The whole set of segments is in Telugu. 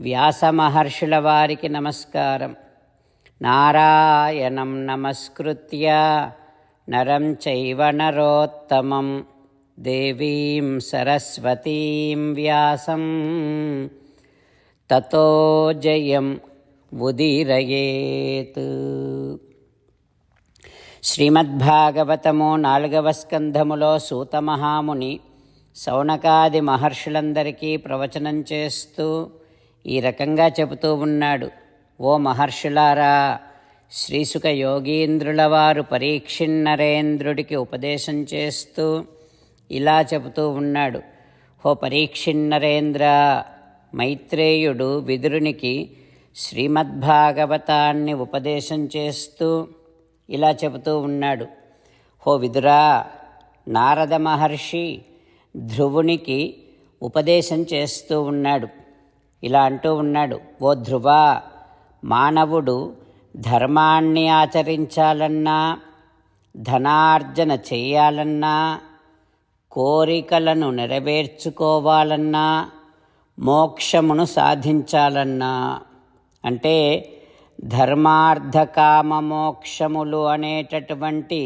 వ్యాస మహర్షుల వారికి నమస్కారం. నారాయణం నమస్కృత్య నరం చైవ నరోత్తమం. దేవీం సరస్వతీం వ్యాసం. తతో జయం ఉదీరయేత్. శ్రీమద్భాగవతము నాలుగవ స్కంధములో సూతమహాముని సౌనకాది మహర్షులందరికీ ప్రవచనం చేస్తూ ఈ రకంగా చెబుతూ ఉన్నాడు. ఓ మహర్షులారా శ్రీసుక యోగీంద్రుల వారు పరీక్షిన్నరేంద్రుడికి ఉపదేశం చేస్తూ ఇలా చెబుతూ ఉన్నాడు. ఓ పరీక్షిన్నరేంద్ర మైత్రేయుడు విదురునికి శ్రీమద్భాగవతాన్ని ఉపదేశం చేస్తూ ఇలా చెబుతూ ఉన్నాడు. హో విదురా నారద మహర్షి ధ్రువునికి ఉపదేశం చేస్తూ ఉన్నాడు. ఇలా అంటూ ఉన్నాడు. ఓ ధ్రువ మానవుడు ధర్మాన్ని ఆచరించాలన్నా ధనార్జన చేయాలన్నా కోరికలను నెరవేర్చుకోవాలన్నా మోక్షమును సాధించాలన్నా అంటే ధర్మార్థకామ మోక్షములు అనేటటువంటి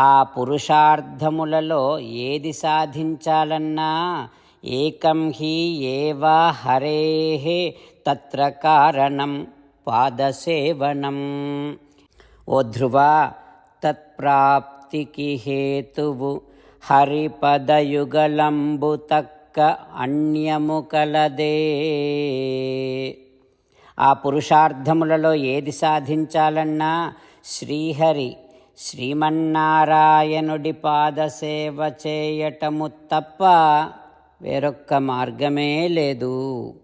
ఆ పురుషార్థములలో ఏది సాధించాలన్నా ఏకం హి ఏవా హరే తత్ర కారణం పాదసేవనం. ఓ ధ్రువ తత్ప్రాప్తికి హేతువు హరిపదయుగలంబు తక్క అన్యము కలదే. ఆ పురుషార్థములలో ఏది సాధించాలన్నా శ్రీహరి శ్రీమన్నారాయణుడి పాదసేవ చేయటము తప్ప వేరొక్క మార్గమే లేదు.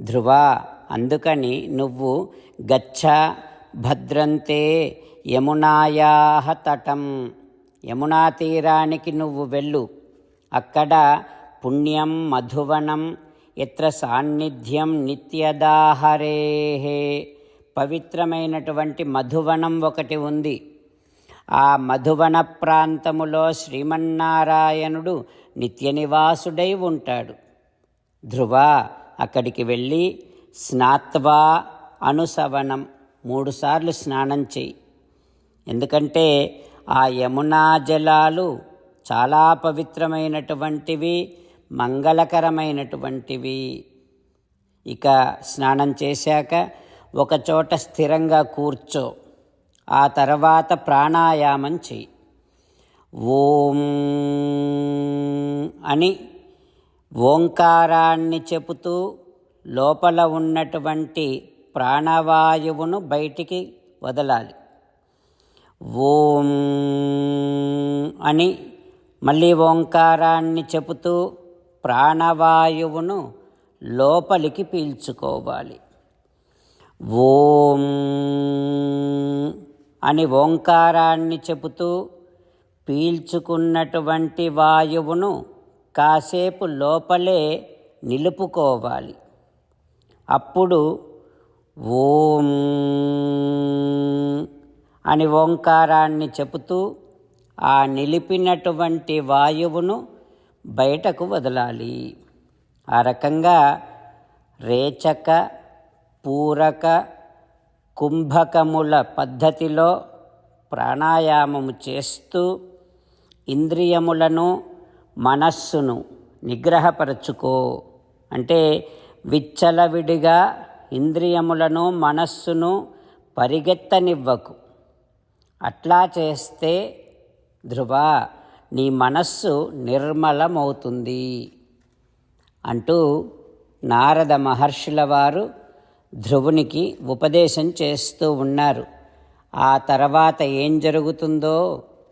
ధ్రువ అందుకని నువ్వు గచ్చ భద్రంతే యమునాయా తటం. యమునా తీరానికి నువ్వు వెళ్ళు. అక్కడ పుణ్యం మధువనం ఎత్ర సాన్నిధ్యం నిత్యదాహరేహే. పవిత్రమైనటువంటి మధువనం ఒకటి ఉంది. ఆ మధువన ప్రాంతములో శ్రీమన్నారాయణుడు నిత్య నివాసుడై ఉంటాడు. ధ్రువ అక్కడికి వెళ్ళి స్నాత్వా అనుసవనం మూడుసార్లు స్నానం చేయి ఎందుకంటే ఆ యమునా జలాలు చాలా పవిత్రమైనటువంటివి మంగళకరమైనటువంటివి. ఇక స్నానం చేశాక ఒకచోట స్థిరంగా కూర్చో. ఆ తర్వాత ప్రాణాయామం చెయ్యి. ఓం అని ఓంకారాన్ని చెబుతూ లోపల ఉన్నటువంటి ప్రాణవాయువును బయటికి వదలాలి. ఓం అని మళ్ళీ ఓంకారాన్ని చెబుతూ ప్రాణవాయువును లోపలికి పీల్చుకోవాలి. ఓం అని ఓంకారాన్ని చెబుతూ పీల్చుకున్నటువంటి వాయువును కాసేపు లోపలే నిలుపుకోవాలి. అప్పుడు ఓం అని ఓంకారాన్ని చెబుతూ ఆ నిలిపినటువంటి వాయువును బయటకు వదలాలి. ఆ రకంగా రేచక పూరక కుంభకముల పద్ధతిలో ప్రాణాయామము చేస్తూ ఇంద్రియములను మనస్సును నిగ్రహపరచుకో. అంటే విచ్చలవిడిగా ఇంద్రియములను మనస్సును పరిగెత్తనివ్వకు. అట్లా చేస్తే ధ్రువ నీ మనస్సు నిర్మలమవుతుంది అంటూ నారద మహర్షుల వారు ధ్రువునికి ఉపదేశం చేస్తూ ఉన్నారు. ఆ తర్వాత ఏం జరుగుతుందో